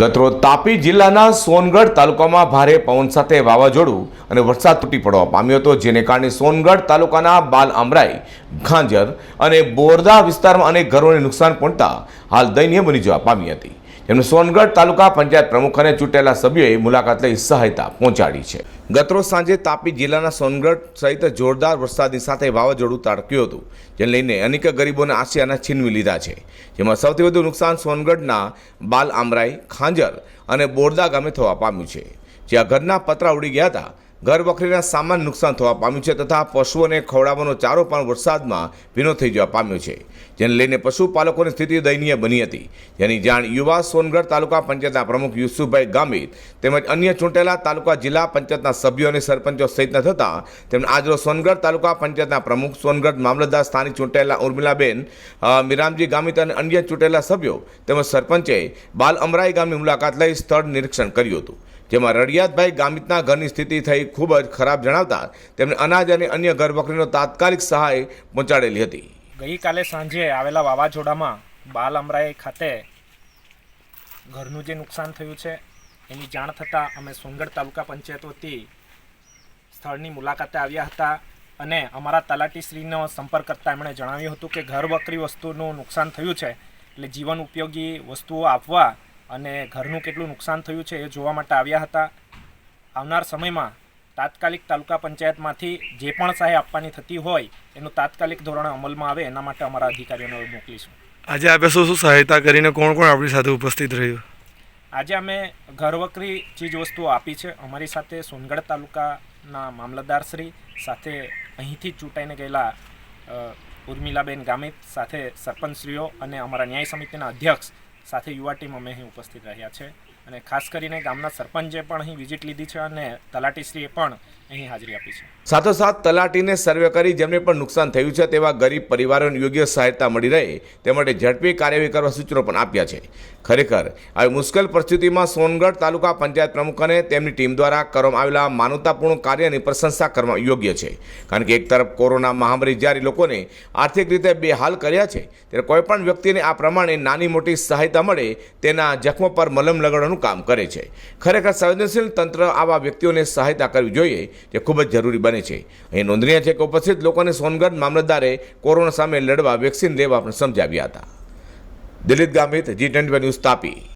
ગતરોજ તાપી જિલ્લાના સોનગઢ તાલુકામાં ભારે પવન સાથે વાવાઝોડું અને વરસાદ તૂટી પડવા પામ્યો હતો, જેને કારણે સોનગઢ તાલુકાના બાલ આમરાઈ, ખાંજર અને બોરદા વિસ્તારમાં અનેક ઘરોને નુકસાન પહોંચતા હાલ દયનીય બની જવા પામી હતી. જેમને સોનગઢ તાલુકા પંચાયત પ્રમુખ અને ચૂંટેલા સભ્યોએ મુલાકાત લઈ સહાયતા પહોંચાડી છે. ગતરોજ સાંજે તાપી જિલ્લાના સોનગઢ સહિત જોરદાર વરસાદની સાથે વાવાઝોડું તાડક્યું હતું, જેને લઈને અનેક ગરીબોના આશયાના છીનવી લીધા છે. જેમાં સૌથી વધુ નુકસાન સોનગઢના બાલ આમરાઈ ખાંજર અને બોરદા ગામે થવા પામ્યું છે. જ્યાં ઘરના પતરા ઉડી ગયા હતા ઘર વખરીના સામાન નુકસાન થવા પામ્યું છે તથા પશુઓને ખવડાવવાનો ચારો પણ વરસાદમાં ભીનો થઈ જવા પામ્યો છે, જેને લઈને પશુપાલકોની સ્થિતિ દયનીય બની હતી. જેની જાણ યુવા સોનગઢ તાલુકા પંચાયતના પ્રમુખ યુસુફભાઈ ગામિત તેમજ અન્ય ચૂંટેલા તાલુકા જિલ્લા પંચાયતના સભ્યો અને સરપંચો સહિતના થતાં તેમણે આજરોજ સોનગઢ તાલુકા પંચાયતના પ્રમુખ સોનગઢ મામલતદાર સ્થાનિક ચૂંટાયેલા ઉર્મિલાબેન મિરામજી ગામિત અને અન્ય ચૂંટેલા સભ્યો તેમજ સરપંચે બાલ અમરાઈ ગામની મુલાકાત લઈ સ્થળ નિરીક્ષણ કર્યું હતું. જેમાં રડિયાતભાઈ ગામિતના ઘરની સ્થિતિ થઈ ખૂબ જ ખરાબ જણાવતા તેમણે અનાજ અને અન્ય ઘરવખરીનો તાત્કાલિક સહાય પહોંચાડેલી હતી. ગઈકાલે સાંજે આવેલા વાવાઝોડામાં બાલ અમરાઈ ખાતે ઘરનું જે નુકસાન થયું છે, એની જાણ થતાં અમે સોનગઢ તાલુકા પંચાયત વતી સ્થળની મુલાકાતે આવ્યા હતા અને અમારા તલાટીશ્રીનો સંપર્ક કરતાં એમણે જણાવ્યું હતું કે ઘર વકરી વસ્તુનું નુકસાન થયું છે, એટલે જીવન ઉપયોગી વસ્તુઓ આપવા અને ઘરનું કેટલું નુકસાન થયું છે એ જોવા માટે આવ્યા હતા. આવનાર સમયમાં તાત્કાલિક તાલુકા પંચાયતમાંથી જે પણ સહાય આપવાની થતી હોય એનું તાત્કાલિક ધોરણે અમલમાં આવે એના માટે અમારા અધિકારીઓને મોકલીશું. આજે આપે શું શું સહાયતા કરીને કોણ કોણ આપણી સાથે ઉપસ્થિત રહ્યું? આજે અમે ઘરવકરી ચીજ વસ્તુઓ આપી છે. અમારી સાથે સોનગઢ તાલુકાના મામલતદારશ્રી સાથે અહીંથી ચૂંટાઈને ગયેલા ઉર્મિલાબેન ગામિત સાથે સરપંચશ્રીઓ અને અમારા ન્યાય સમિતિના અધ્યક્ષ સાથે યુવા ટીમ અમે અહીં ઉપસ્થિત રહ્યા છે. અને ખાસ કરીને ગામના સરપંચે પણ અહીં વિઝિટ લીધી છે અને તલાટીશ્રીએ પણ અહીં હાજરી આપી છે. સાથોસાથ તલાટીને સર્વે કરી જેમને પણ નુકસાન થયું છે તેવા ગરીબ પરિવારોને યોગ્ય સહાયતા મળી રહે તે માટે ઝડપી કાર્યવાહી કરવા સૂચનો પણ આપ્યા છે. ખરેખર, આવી મુશ્કેલ પરિસ્થિતિમાં સોનગઢ તાલુકા પંચાયત પ્રમુખ અને તેમની ટીમ દ્વારા કરવામાં આવેલા માનવતાપૂર્ણ કાર્યની પ્રશંસા કરવા યોગ્ય છે. કારણ કે એક તરફ કોરોના મહામારી જ્યારે લોકોને આર્થિક રીતે બેહાલ કર્યા છે, ત્યારે કોઈપણ વ્યક્તિને આ પ્રમાણે નાની મોટી સહાયતા મળે તેના જખમો પર મલમ લગાડવાનું કામ કરે છે. ખરેખર સંવેદનશીલ તંત્ર આવા વ્યક્તિઓને સહાયતા કરવી જોઈએ જે ખૂબ જ જરૂરી બને છે. અહીં નોંધનીય છે કે ઉપસ્થિત લોકોને સોનગઢ મામલતદારે કોરોના સામે લડવા વેક્સિન લેવા પણ સમજાવ્યા હતા. Dilip Gamit G twenty news Tapi.